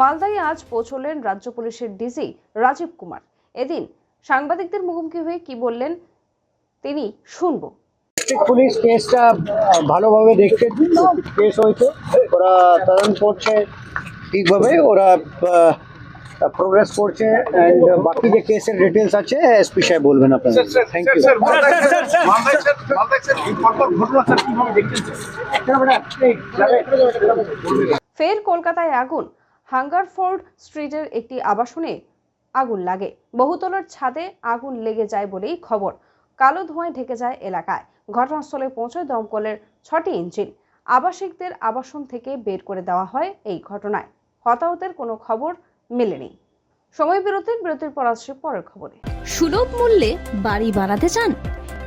মালদায় আজ পৌঁছলেন রাজ্য পুলিশের ডিজি রাজীব কুমার। এদিন সাংবাদিকদের মুখোমুখি হয়ে কি বললেন তিনি শুনব। ডিস্ট্রিক্ট পুলিশ কেসটা ভালোভাবে দেখছে কেস হয়েছে ওরা তদন্ত করছে ঠিকভাবে ওরা প্রোগ্রেস করছে অ্যান্ড বাকি যে কেসের ডিটেলস আছে এসপি সাহেব বলবেন আপনাদের। থ্যাংক ইউ ফের কলকাতায় আগুন। হাঙ্গারফোর্ড স্ট্রিটের একটি আবাসনে আগুন লাগে। বহুতলের ছাদে আগুন লেগে যায় বলেই খবর। কালো ধোঁয়ায় ঢেকে যায় এলাকায়। ঘটনাস্থলে পৌঁছয় দমকলের ছটি ইঞ্জিন। আবাসিকদের আবাসন থেকে বের করে দেওয়া হয় এই ঘটনায়। হতাহতের কোনো খবর মেলেনি। সময় বিরতির বিরতির পর আসছে পরের খবরে। সুলভ মূল্যে বাড়ি বানাতে চান?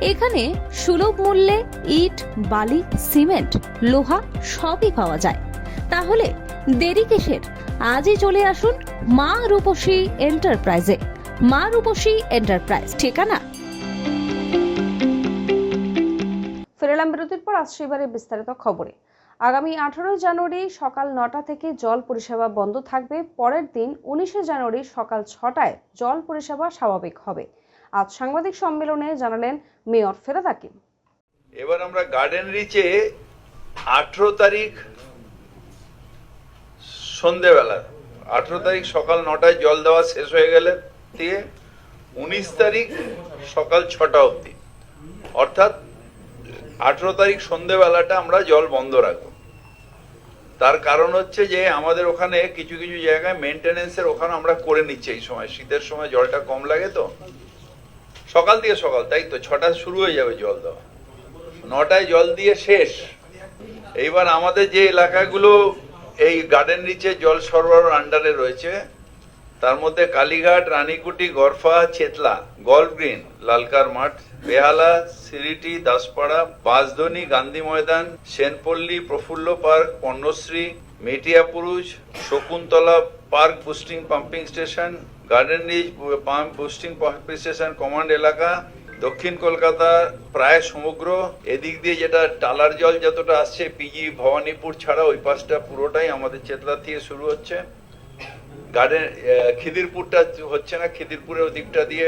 এখানে সুলভ মূল্যে ইট, বালি, সিমেন্ট, লোহা সবই পাওয়া যায়। তাহলে দেরি কিসের? আজই চলে আসুন মা রূপসী এন্টারপ্রাইজে। মা রূপসী এন্টারপ্রাইজ ঠিকানা? ফেরালাম বিরতির পর আসছে এবারে বিস্তারিত খবরে। আগামী আঠারোই জানুয়ারি সকাল নটা থেকে জল পরিষেবা বন্ধ থাকবে। পরের দিন উনিশে জানুয়ারি সকাল ছটায় জল পরিষেবা স্বাভাবিক হবে। আজ সাংবাদিক সম্মেলনে জানালেন মেয়র ফেরাদ হাকিম। এবার আমরা গার্ডেন রিচে আঠেরো তারিখ সন্ধেবেলা। আঠেরো তারিখ সকাল নটায় জল দেওয়া শেষ হয়ে গেলে দিয়ে উনিশ তারিখ সকাল ছটা অবধি। অর্থাৎ আঠেরো তারিখ সন্ধেবেলাটা আমরা জল বন্ধ রাখব। তার কারণ হচ্ছে যে আমাদের ওখানে কিছু কিছু জায়গায় মেনটেনেন্সের ওখানে আমরা করে নিচ্ছি এই সময়। শীতের সময় জলটা কম লাগে তো। সকাল দিয়ে সকাল, তাই তো? ছটা শুরু হয়ে যাবে জল দেওয়া। নটায় জল দিয়ে শেষ। এইবার আমাদের যে এলাকাগুলো এই গার্ডেন রিচে জল সরবরাহ আন্ডারে রয়েছে। তার মধ্যে কালীঘাট, রানীকুটি গরফা চেতলা, গল্ফ গ্রিন, লালকার মাঠ, Behala, Siriti, Daspara, Bansdroni, Gandhi Maidan, Senpally, Prafulla park, Panyashree, Metiabruz, Shakuntala Park boosting pumping station, Garden Reach pump boosting pumping station, command এলাকা দক্ষিণ কলকাতা প্রায় সমগ্র, এদিক দিয়ে যেটা টালার জল যতটা আসছে পিজি ভবানীপুর ছাড়া ওই পাশটা পুরোটাই আমাদের চেতলা থেকে শুরু হচ্ছে। গার্ডেন খিদিরপুরটা হচ্ছে না, খিদিরপুরের ওদিকটা দিয়ে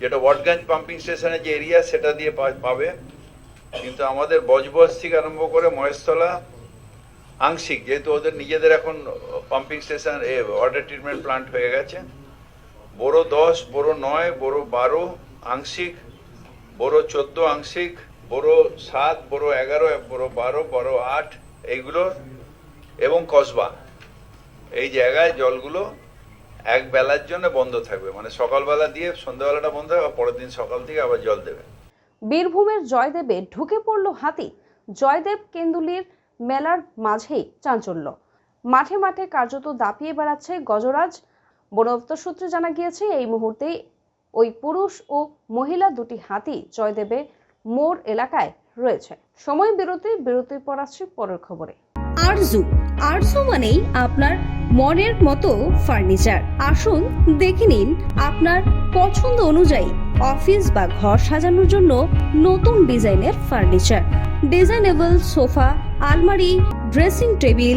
যেটা ওয়াটগঞ্জ পাম্পিং স্টেশনের যে এরিয়া, সেটা দিয়ে পাবে। কিন্তু আমাদের বজবজ থেকে আরম্ভ করে মহেশতলা, আংশিক, যেহেতু ওদের নিজেদের এখন pumping station water treatment plant হয়ে গেছে। বড় দশ বড় নয় বড় বারো আংশিক, বড় চোদ্দ আংশিক, বড় সাত, বড় এগারো, বড় বারো, বড় আট, এইগুলো এবং কসবা। এই জায়গায় জলগুলো এক বেলার জন্য বন্ধ থাকবে। মানে সকালবেলা দিয়ে সন্ধ্যাবেলাটা বন্ধ হবে পরের দিন সকাল থেকে আবার জল দেবে। বীরভূমের জয়দেবে ঢুকে পড়ল হাতি। জয়দেব কেন্দুলির মেলার মাঝেই চাঞ্চল্য। মাঠে মাঠে কার্যত দাপিয়ে বেড়াচ্ছে গজরাজ। বনদপ্তর সূত্রে জানা গিয়েছে, এই মুহূর্তে ওই পুরুষ ও মহিলা দুটি হাতি জয়দেবে মোড় এলাকায় রয়েছে। সময় বিরতি, বিরতির পর আসছে পরের খবরে। আরজু আরজু মানেই আপনার মনের মতো ফার্নিচার। আসুন, দেখে নিন আপনার পছন্দ অনুযায়ী অফিস বা ঘর সাজানোর জন্য নতুন ডিজাইনের ফার্নিচার। ডিজাইনেবল সোফা, আলমারি, dressing table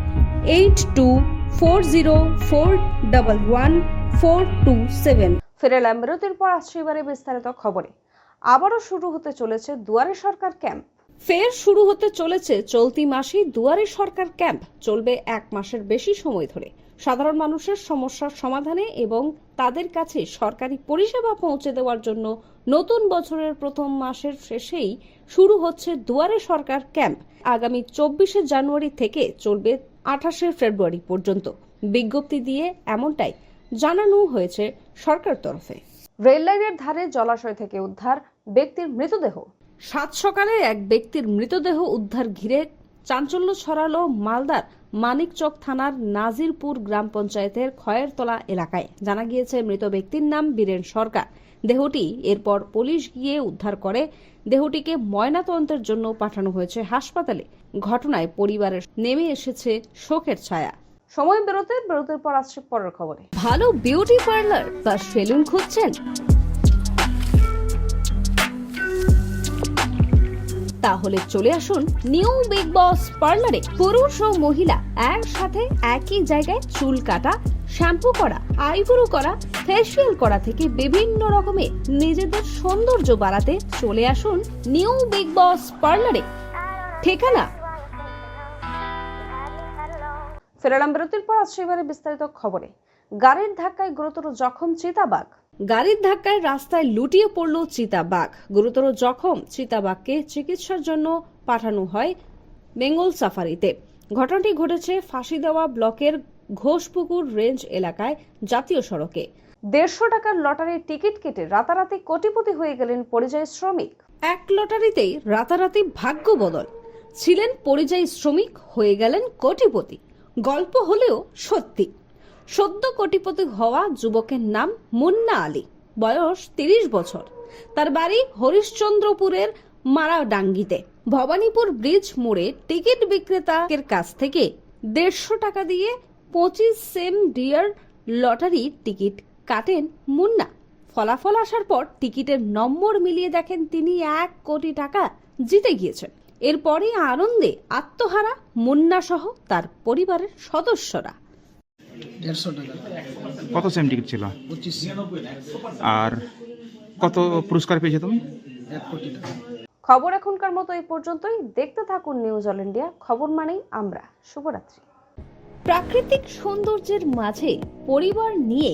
Eight two four zero four double one four two seven ফেরালাম বিরতির পর আসছে এবারে বিস্তারিত খবরে। আবারও শুরু হতে চলেছে দুয়ারে সরকার ক্যাম্প। ফের শুরু হতে চলেছে চলতি মাসেই দুয়ারে সরকার ক্যাম্প। চলবে এক মাসের বেশি সময় ধরে। সাধারণ মানুষের সমস্যার সমাধানে এবং তাদের কাছে সরকারি পরিষেবা পৌঁছে দেওয়ার জন্য নতুন বছরের প্রথম মাসের শেষেই শুরু হচ্ছে দুয়ারে সরকার ক্যাম্প। আগামী চব্বিশে জানুয়ারি থেকে চলবে আঠাশে ফেব্রুয়ারি পর্যন্ত। বিজ্ঞপ্তি দিয়ে এমনটাই জানানো হয়েছে সরকার তরফে। রেল লাইনের ধারে জলাশয় থেকে উদ্ধার ব্যক্তির মৃতদেহ। সাত সকালে এক ব্যক্তির মৃতদেহ উদ্ধার ঘিরে চাঞ্চল্য ছড়ালো মালদার মানিকচক থানার নাজিরপুর গ্রাম পঞ্চায়েতের খয়েরতলা এলাকায়। জানা গিয়েছে মৃত ব্যক্তির নাম বীরেন সরকার। দেহটি এরপর পুলিশ গিয়ে উদ্ধার করে। দেহটিকে ময়নাতদন্তের জন্য পাঠানো হয়েছে হাসপাতালে। ঘটনায় পরিবারের নেমে এসেছে শোকের ছায়া। সময় বেরোতে বেরোতে পর আসছে পরের খবরে। ভালো বিউটি পার্লার বা সেলুন খুঁজছেন? তাহলে চলে আসুন নিউ বিগ বস পার্লারে। পুরুষ ও মহিলা একসাথে একই জায়গায় চুল কাটা, শ্যাম্পু করা, আইব্রো করা ফেসিয়াল করা থেকে বিভিন্ন রকমের নিজেদের সৌন্দর্য বাড়াতে চলে আসুন নিউ বিগ বস পার্লারে। ঠিকানা? ফেরালাম বিরতির পর আসছে এবারে বিস্তারিত খবরে। গাড়ির ধাক্কায় গুরুতর জখম চিতাবাঘ। গাড়ির ধাক্কায় রাস্তায় লুটিয়ে পড়ল চিতাবাঘ। গুরুতর জখম চিতাবাঘকে চিকিৎসার জন্য পাঠানো হয় বেঙ্গল সাফারিতে। ঘটনাটি ঘটেছে ফাঁসি দেওয়া ব্লকের ঘোষপুকুর রেঞ্জ এলাকায় জাতীয় সড়কে। দেড়শো টাকার লটারির টিকিট কেটে রাতারাতি কোটিপতি হয়ে গেলেন পরিযায়ী শ্রমিক। এক লটারিতেই রাতারাতি ভাগ্য বদল। ছিলেন পরিযায়ী শ্রমিক হয়ে গেলেন কোটিপতি। গল্প হলেও সত্যি। সদ্য কোটিপতি হওয়া যুবকের নাম মুন্না আলী। বয়স তিরিশ বছর। তার বাড়ি হরিশ্চন্দ্রপুরের মারাডাঙ্গিতে। ভবানীপুর ব্রিজ মোড়ে টিকিট বিক্রেতার কাছ থেকে দেড়শো টাকা দিয়ে পঁচিশ সেম ডিয়ার লটারি টিকিট কাটেন মুন্না। ফলাফল আসার পর টিকিটের নম্বর মিলিয়ে দেখেন তিনি এক কোটি টাকা জিতে গিয়েছেন। এরপরে আনন্দে আত্মহারা মুন্না সহ তার পরিবারের সদস্যরা। দেড়শো টাকা। কত সেম টিকিট ছিল? পঁচিশ। আর কত পুরস্কার পেয়েছ তুমি? এক কোটি টাকা। খবর এখনকার মতো এই পর্যন্তই। দেখতে থাকুন নিউজ অল ইন্ডিয়া খবর মানেই আমরা। শুভরাত্রি। প্রাকৃতিক সৌন্দর্যের মাঝে পরিবার নিয়ে